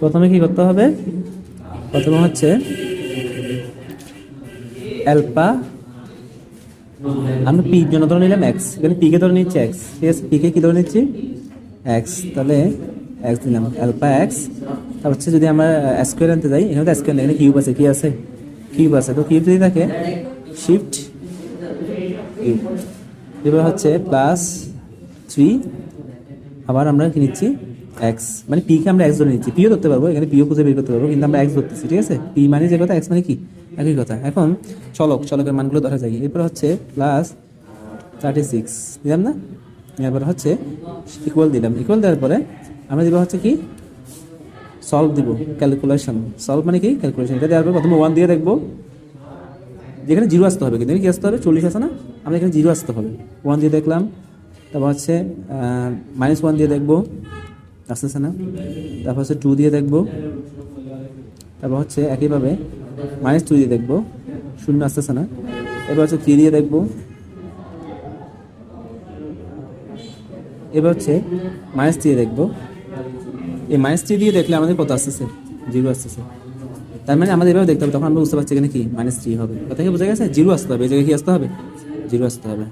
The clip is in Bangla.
প্রথমে কি করতে হবে? প্রথমে হচ্ছে অ্যালপা আমরা পি জন্য ধরে নিলাম এক্স এখানে পি কে ধরে নিচ্ছি এক্স ঠিক আছে? পি কে ধরে নিচ্ছি? এক্স তাহলে এক্স দিলাম। অ্যালপা এক্স তারপর হচ্ছে যদি আমরা স্কোয়ার আনতে যাই, এখানে তো স্কোয়ার এখানে কিউব আছে, কি আছে? কিউব আছে। তো কিউব যদি থাকে শিফট কিউব এবার হচ্ছে প্লাস থ্রি আবার আমরা কি নিচ্ছি? এক্স মানে পি কে আমরা এক্স ধরে নিচ্ছি। পিও ধরতে পারব, এখানে পিও খুঁজে বের করতে পারব, কিন্তু আমরা এক্স ধরতেছি, ঠিক আছে? পি মানে যে কথা এক্স মানে কি? একই কথা। এখন চলক, চলকের মানগুলো ধরা যায় এরপর হচ্ছে প্লাস থার্টি সিক্স দিলাম না? এরপর হচ্ছে ইকুয়াল দিলাম। ইকুয়াল দেওয়ার পরে আমরা দিব হচ্ছে কি? সলভ দিব ক্যালকুলেশন সলভ মানে কি? ক্যালকুলেশন এটা দেওয়ার পর প্রথমে ওয়ান দিয়ে দেখব। যেখানে জিরো আসতে হবে, কিন্তু কি আসতে হবে? চল্লিশ আসে না? আমরা এখানে জিরো আসতে হবে। ওয়ান দিয়ে দেখলাম। তারপর হচ্ছে মাইনাস ওয়ান দিয়ে দেখব। আসতেছে না তারপর হচ্ছে টু দিয়ে দেখব। তারপর হচ্ছে একইভাবে মাইনাস টু দিয়ে দেখব। শূন্য আসতেছে না এবার হচ্ছে থ্রি দিয়ে দেখব। এবার হচ্ছে মাইনাস থ্রি দেখব। এই মাইনাস থ্রি দিয়ে দেখলে আমাদের কত আসতেছে? জিরো আসতেছে। তার মানে আমাদের এভাবে দেখতে হবে, তখন আমরা বুঝতে পারছি এখানে কি মাইনাস থ্রি হবে। কথা কি বোঝা গেছে? জিরো আসতে হবে। এই জায়গায় কি আসতে হবে? জিরো আসতে হবে।